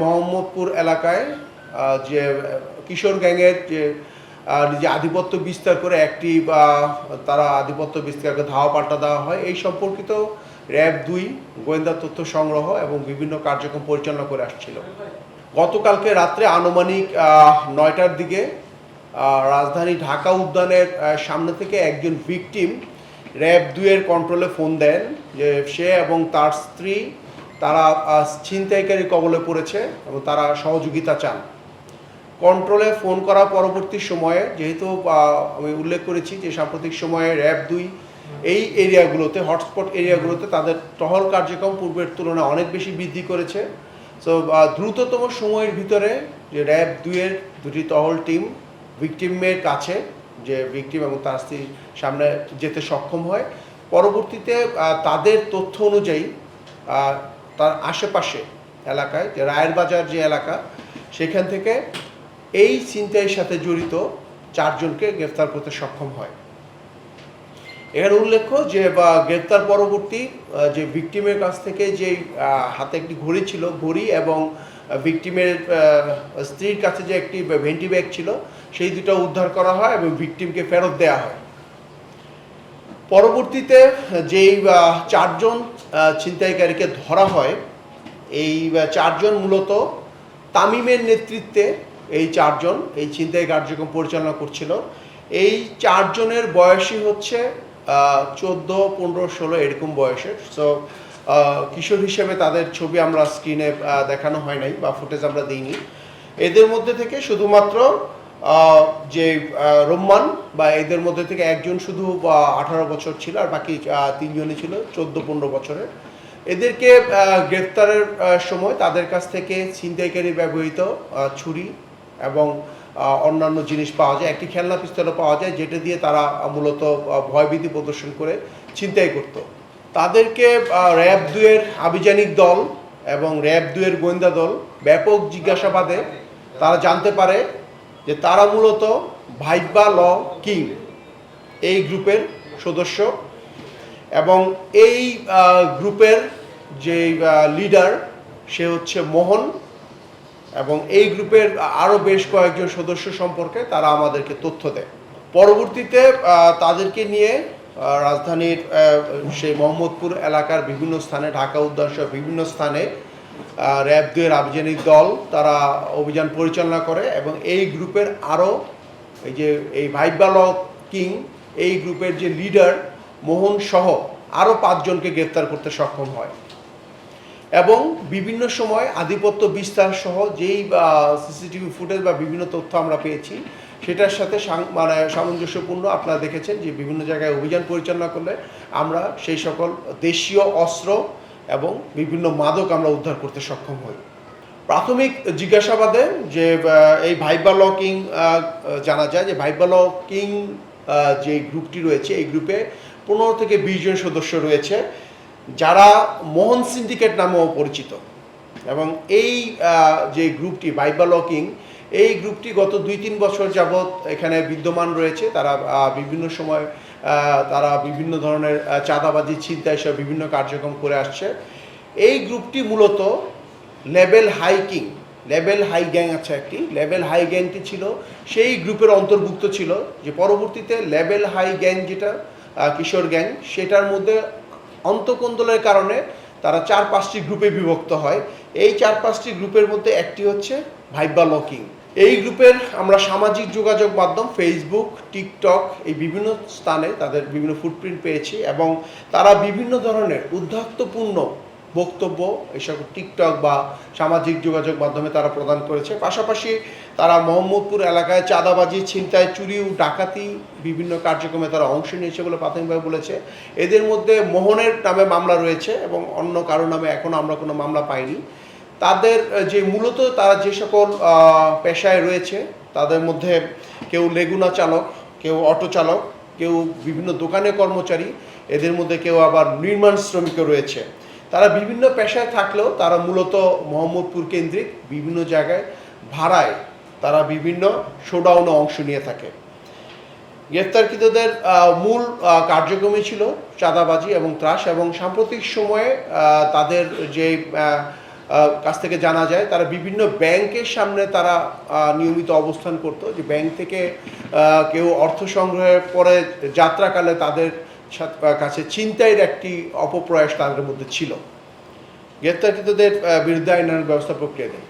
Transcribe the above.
মোহাম্মদপুর এলাকায় যে, কিশোর গ্যাংয়ের যে নিজে আধিপত্য বিস্তার করে একটি, বা, তারা আধিপত্য বিস্তার করে ধাওয়া পাল্টা দেওয়া হয়, এই সম্পর্কিত র্যাব দুই, গোয়েন্দা তথ্য সংগ্রহ এবং বিভিন্ন কার্যক্রম পরিচালনা করে আসছিল। গতকালকে রাত্রে আনুমানিক নয়টার দিকে রাজধানী ঢাকা উদ্যানের সামনে থেকে একজন ভিকটিম র্যাব দুয়ের কন্ট্রোলে ফোন দেন যে সে এবং তার স্ত্রী, তারা ছিনতাইকারী কবলে পড়েছে এবং তারা সহযোগিতা চান। কন্ট্রোলে ফোন করা পরবর্তী সময়ে, যেহেতু আমি উল্লেখ করেছি যে সাম্প্রতিক সময়ে র্যাব দুই এই এরিয়াগুলোতে হটস্পট এরিয়াগুলোতে তাদের টহল কার্যক্রম পূর্বের তুলনায় অনেক বেশি বৃদ্ধি করেছে। সো দ্রুততম সময়ের ভিতরে যে র্যাব দুইয়ের দুটি টহল টিম ভিকটিমের কাছে যে ভিকটিম এবং তার স্ত্রীর সামনে যেতে সক্ষম হয়। পরবর্তীতে তাদের তথ্য অনুযায়ী তার আশেপাশে এলাকায়, যে রায়ের বাজার যে এলাকা, সেখান থেকে এই চিন্তায়ের সাথে জড়িত চারজনকে গ্রেফতার করতে সক্ষম হয়। এখানে উল্লেখ্য যে, বা গ্রেপ্তার পরবর্তী যে ভিকটিমের কাছ থেকে যে হাতে একটি ঘড়ি ছিল, ঘড়ি এবং ভিকটিমের স্ত্রীর কাছে যে একটি ভেন্টি ব্যাগ ছিল, সেই দুটো উদ্ধার করা হয় এবং ভিকটিমকে ফেরত দেওয়া হয়। পরবর্তীতে যেই চারজন ছিনতাইকারীকে ধরা হয়, এই চারজন মূলত তামিমের নেতৃত্বে এই চারজন, এই ছিনতাই কার্যক্রম পরিচালনা করছিল। এই চারজনের বয়সই হচ্ছে চোদ্দ, পনেরো, ষোলো, এরকম বয়সের। সো কিশোর হিসেবে তাদের ছবি আমরা স্ক্রিনে দেখানো হয় নাই বা ফুটেজ আমরা দিইনি। এদের মধ্যে থেকে শুধুমাত্র যে রোম্মান বা এদের মধ্যে থেকে একজন শুধু আঠারো বছর ছিল আর বাকি তিনজনই ছিল চোদ্দ পনেরো বছরের। এদেরকে আহ, গ্রেফতারের সময় তাদের কাছ থেকে ছিনতাইকারী ব্যবহৃত ছুরি এবং অন্যান্য জিনিস পাওয়া যায়। একটি খেলনা পিস্তলও পাওয়া যায় যেটা দিয়ে তারা মূলত ভয়ভীতি প্রদর্শন করে ছিনতাই করত। তাদেরকে র্যাব দুয়ের আভিযানিক দল এবং র্যাব দুয়ের গোয়েন্দা দল ব্যাপক জিজ্ঞাসাবাদে তারা জানতে পারে যে তারা মূলত ভাইবা ল কিং এই গ্রুপের সদস্য এবং এই গ্রুপের যে লিডার সে হচ্ছে মোহন এবং এই গ্রুপের আরও বেশ কয়েকজন সদস্য সম্পর্কে তারা আমাদেরকে তথ্য দেয়। পরবর্তীতে তাদেরকে নিয়ে রাজধানীর সেই মোহাম্মদপুর এলাকার বিভিন্ন স্থানে, ঢাকা উদ্যানসহ বিভিন্ন স্থানে র্যাব দুয়ের আভিযানিক দল তারা অভিযান পরিচালনা করে এবং এই গ্রুপের আরও এই যে, এই ভাইবাল কিং, এই গ্রুপের যে লিডার মোহন সহ আরও পাঁচজনকে গ্রেপ্তার করতে সক্ষম হয়। এবং বিভিন্ন সময় আধিপত্য বিস্তার সহ যেই সিসিটিভি ফুটেজ বা বিভিন্ন তথ্য আমরা পেয়েছি, সেটার সাথে মানে সামঞ্জস্যপূর্ণ আপনারা দেখেছেন যে বিভিন্ন জায়গায় অভিযান পরিচালনা করলে আমরা সেই সকল দেশীয় অস্ত্র এবং বিভিন্ন মাদক আমরা উদ্ধার করতে সক্ষম হই। প্রাথমিক জিজ্ঞাসাবাদে যে এই ভাইবা লকিং জানা যায় যে ভাইবা লকিং যে গ্রুপটি রয়েছে, এই গ্রুপে পনেরো থেকে বিশ জন সদস্য রয়েছে। যারা মোহন সিন্ডিকেট নামেও পরিচিত এবং এই যে গ্রুপটি ভাইবা লকিং এই গ্রুপটি গত দুই তিন বছর যাবৎ এখানে বিদ্যমান রয়েছে। তারা বিভিন্ন সময় তারা বিভিন্ন ধরনের চাঁদাবাজি, ছিনতাই সহ বিভিন্ন কার্যক্রম করে আসছে। এই গ্রুপটি মূলত level hiking level high gang আছে একটি। লেভেল হাই গ্যাংটি ছিল, সেই গ্রুপের অন্তর্ভুক্ত ছিল যে পরবর্তীতে লেভেল হাই গ্যাং যেটা কিশোর গ্যাং, সেটার মধ্যে অন্তকন্দলের কারণে তারা চার পাঁচটি গ্রুপে বিভক্ত হয়। এই চার পাঁচটি গ্রুপের মধ্যে একটি হচ্ছে ভাইবা লকিং। এই গ্রুপের আমরা সামাজিক যোগাযোগ মাধ্যম ফেসবুক টিকটক এই বিভিন্ন স্থানে তাদের বিভিন্ন ফুটপ্রিন্ট পেয়েছি এবং তারা বিভিন্ন ধরনের উদ্ধাত্তপূর্ণ বক্তব্য, এসব টিকটক বা সামাজিক যোগাযোগ মাধ্যমে তারা প্রদান করেছে। পাশাপাশি তারা মোহাম্মদপুর এলাকায় চাঁদাবাজি, ছিনতাই, চুরি ও ডাকাতি বিভিন্ন কার্যক্রমে তারা অংশ নিয়েছে বলে প্রাথমিকভাবে বলেছে। এদের মধ্যে মোহনের নামে মামলা রয়েছে এবং অন্য কারও নামে এখনও আমরা কোনো মামলা পাইনি। তাদের যে মূলত তারা যে সকল পেশায় রয়েছে, তাদের মধ্যে কেউ লেগুনা চালক, কেউ অটো চালক, কেউ বিভিন্ন দোকানে কর্মচারী, এদের মধ্যে কেউ আবার নির্মাণ শ্রমিকও রয়েছে। তারা বিভিন্ন পেশায় থাকলেও তারা মূলত মোহাম্মদপুর কেন্দ্রিক বিভিন্ন জায়গায় ভাড়ায় তারা বিভিন্ন শোডাউনে অংশ নিয়ে থাকে। গ্রেফতারকৃতদের মূল কার্যক্রমই ছিল চাঁদাবাজি এবং ত্রাস এবং সাম্প্রতিক সময়ে তাদের যে কাছ থেকে জানা যায়, তারা বিভিন্ন ব্যাংকের সামনে তারা নিয়মিত অবস্থান করত। যে ব্যাংক থেকে কেউ অর্থ সংগ্রহের পরে যাত্রাকালে তাদের কাছে চিন্তায়ের একটি অপপ্রয়াস তাদের মধ্যে ছিল। গ্রেপ্তারকৃতদের বিরুদ্ধে আইনানুক ব্যবস্থা প্রক্রিয়া দেয়।